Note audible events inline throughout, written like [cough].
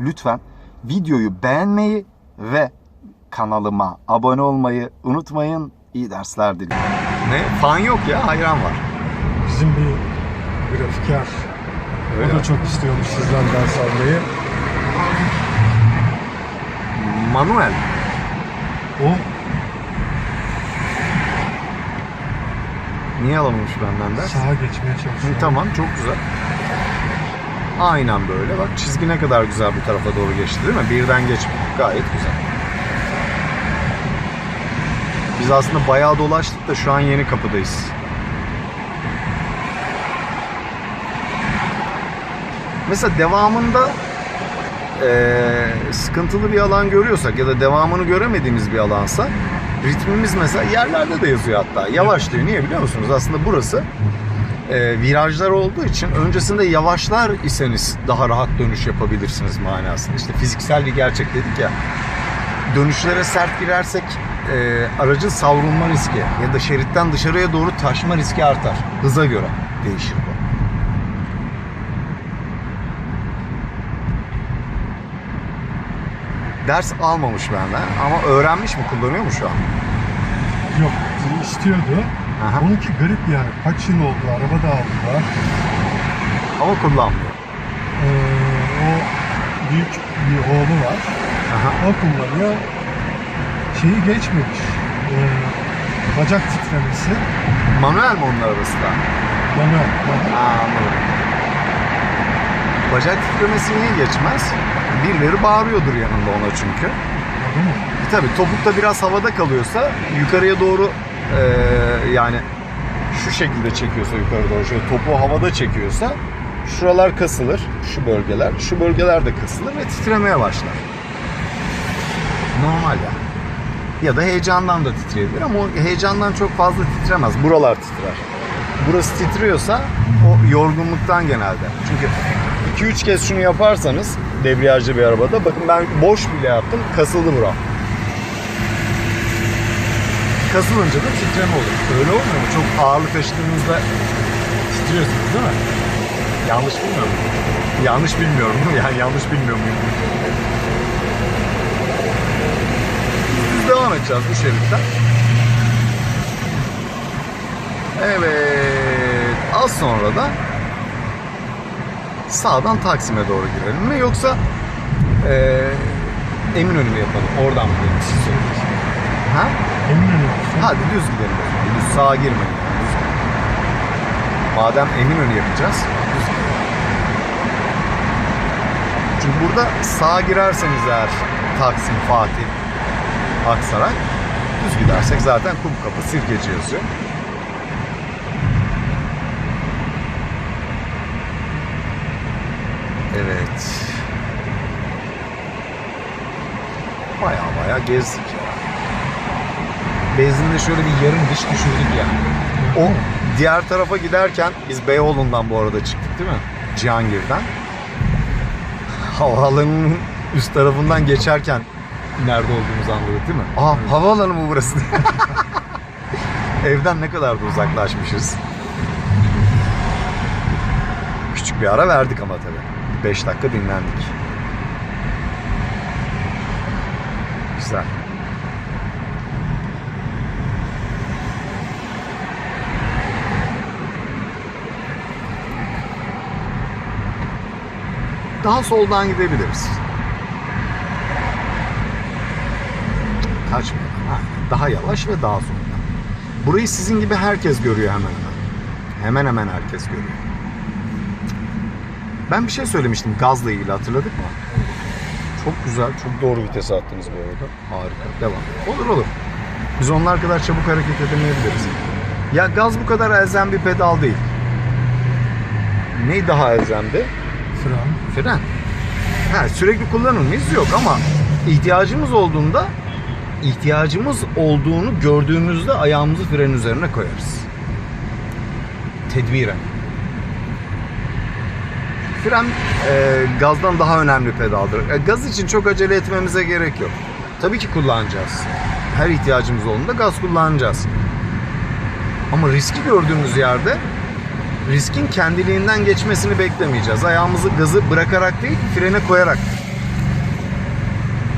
lütfen videoyu beğenmeyi ve kanalıma abone olmayı unutmayın. İyi dersler diliyorum. Ne? Fan yok ya hayran var. Bizim bir grafiker. Öyle o da çok istiyormuş sizden ders almayı. Manuel. O Niye alamamış benden ders? sağa geçmeye Hı, çalışıyor. Tamam çok güzel. Aynen böyle. Bak çizgi ne kadar güzel bu tarafa doğru geçti değil mi? Birden geçmedi. Gayet güzel. Biz aslında bayağı dolaştık da şu an yeni kapıdayız. Mesela devamında eee, sıkıntılı bir alan görüyorsak ya da devamını göremediğimiz bir alansa ritmimiz mesela yerlerde de yazıyor hatta. Yavaş. Niye biliyor musunuz? Aslında burası e, virajlar olduğu için öncesinde yavaşlar iseniz daha rahat dönüş yapabilirsiniz manasında. İşte fiziksel bir gerçek dedik ya. Dönüşlere sert girersek e, aracın savrulma riski ya da şeritten dışarıya doğru taşma riski artar. Hıza göre değişir bu. Ders almamış benden ama öğrenmiş mi kullanıyor mu şu an? Yok istiyordu. Aha. Onunki garip yani. Kaç yıl oldu araba da aldılar. Ama kullanmıyor. Ee, o büyük bir oğlu var. Aha. O kullanıyor. Şeyi geçmemiş. Ee, bacak titremesi. Manuel mi onun arabası da? Manuel. Anladım. Bacak titremesi niye geçmez? Birileri bağırıyordur yanında ona çünkü. Değil mi? E tabi topukta biraz havada kalıyorsa yukarıya doğru eee, yani şu şekilde çekiyorsa yukarı doğru şöyle topuğu havada çekiyorsa şuralar kasılır şu bölgeler şu bölgeler de kasılır ve titremeye başlar. Normal yani. Ya da heyecandan da titreyebilir ama heyecandan çok fazla titremez. Buralar titrer. Burası titriyorsa o yorgunluktan genelde. Çünkü 2-3 kez şunu yaparsanız debriyajlı bir arabada bakın ben boş bile yaptım kasıldı buram. Kasılınca da titreme olur. Öyle olmuyor mu? Çok ağırlık taşıdığınızda titriyorsunuz değil mi? Yanlış bilmiyorum. Yanlış bilmiyorum? [laughs] Yani yanlış bilmiyor muyum? Düz devam edeceğiz bu şeritten. Evet. Az sonra da sağdan Taksim'e doğru girelim mi yoksa eee Eminönü mü yapalım? Oradan mı söyleyin. Ha? Eminönü. Hadi düz gidelim. o zaman. Düz sağa girmeyin. Düz gidelim. Madem Eminönü yapacağız. Düz gidelim. Çünkü burada sağa girerseniz eğer Taksim, Fatih, Aksaray düz gidersek zaten Kumkapı, Sirkeci yazıyor. Evet. Baya baya gezdik. Benzinde şöyle bir yarım diş düşürdük yani. O diğer tarafa giderken biz Beyoğlu'ndan bu arada çıktık değil mi? Cihangir'den. Havaalanının üst tarafından geçerken nerede olduğumuzu anladık değil mi? Aa havaalanı mı burası? [laughs] Evden ne kadar da uzaklaşmışız. Küçük bir ara verdik ama tabii. 5 dakika dinlendik. Güzel. Daha soldan gidebiliriz. Kaçmayalım. Ha, Daha yavaş ve daha soldan. Burayı sizin gibi herkes görüyor hemen hemen. Hemen hemen herkes görüyor. Ben bir şey söylemiştim gazla ilgili hatırladık mı? Çok güzel, çok doğru vites attınız bu arada. Harika. Devam. Olur olur. Biz onlar kadar çabuk hareket edemeyebiliriz. Ya gaz bu kadar elzem bir pedal değil. Ne daha elzemdi? Fren. Fren. Ha, sürekli kullanır mıyız? Yok ama ihtiyacımız olduğunda ihtiyacımız olduğunu gördüğümüzde ayağımızı frenin üzerine koyarız. Tedbiren. Fren e, gazdan daha önemli pedaldır. E, gaz için çok acele etmemize gerek yok. Tabii ki kullanacağız. Her ihtiyacımız olduğunda gaz kullanacağız. Ama riski gördüğümüz yerde riskin kendiliğinden geçmesini beklemeyeceğiz. Ayağımızı gazı bırakarak değil, frene koyarak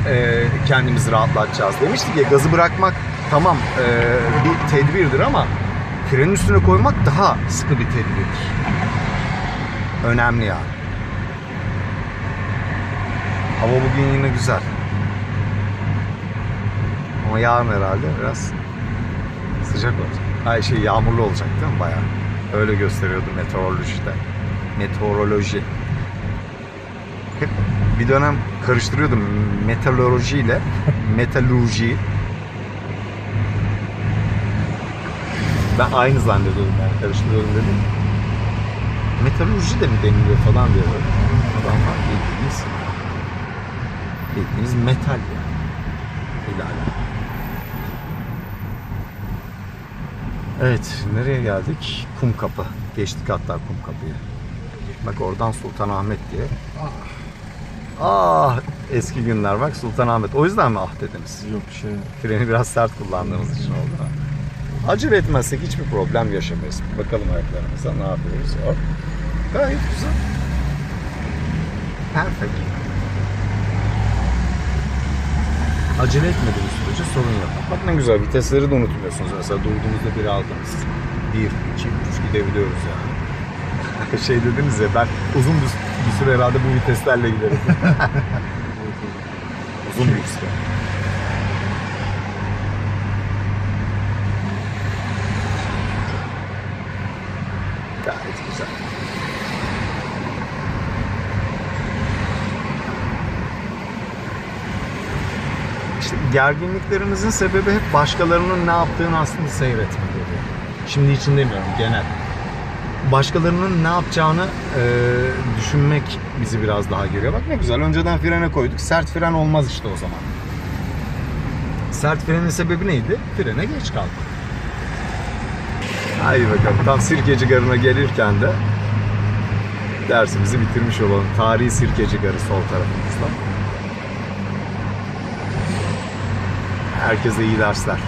e, kendimizi rahatlatacağız. Demiştik ya gazı bırakmak tamam e, bir tedbirdir ama frenin üstüne koymak daha sıkı bir tedbirdir. Önemli yani. Hava bugün yine güzel. Ama yarın herhalde biraz sıcak olacak. Ay şey yağmurlu olacak değil mi bayağı? Öyle gösteriyordu meteorolojide. Meteoroloji. Hep bir dönem karıştırıyordum meteorolojiyle [laughs] metalurji. Ben aynı zannediyordum yani karıştırıyordum dedim. Metalurji de mi deniliyor falan diye böyle. Adam var bildiğiniz. Bildiğiniz metal yani. İlahi. Evet, nereye geldik? Kum Kapı. Geçtik hatta Kum Kapı'yı. Bak oradan Sultanahmet diye. Ah, eski günler bak Sultanahmet. O yüzden mi ah dediniz? Yok şey. Freni biraz sert kullandığımız için oldu. Acele etmezsek hiçbir problem yaşamayız. Bakalım ayaklarımıza ne yapıyoruz. Hop. Gayet güzel. Perfect. Acele etmediğiniz sürece sorun yok. Bak ne güzel vitesleri de unutmuyorsunuz. Mesela durduğunuzda biri aldınız. Bir, iki, üç gidebiliyoruz yani. [laughs] şey dediniz ya ben uzun bir, bir süre herhalde bu viteslerle giderim. [laughs] uzun bir süre. Gayet güzel. Gerginliklerimizin sebebi hep başkalarının ne yaptığını aslında seyretmek. Şimdi için demiyorum genel. Başkalarının ne yapacağını e, düşünmek bizi biraz daha geriyor. Bak ne güzel önceden frene koyduk. Sert fren olmaz işte o zaman. Sert frenin sebebi neydi? Frene geç kaldık. Haydi bakalım tam Sirkeci Garı'na gelirken de dersimizi bitirmiş olalım. Tarihi Sirkeci Garı sol tarafımızda. Herkese iyi dersler.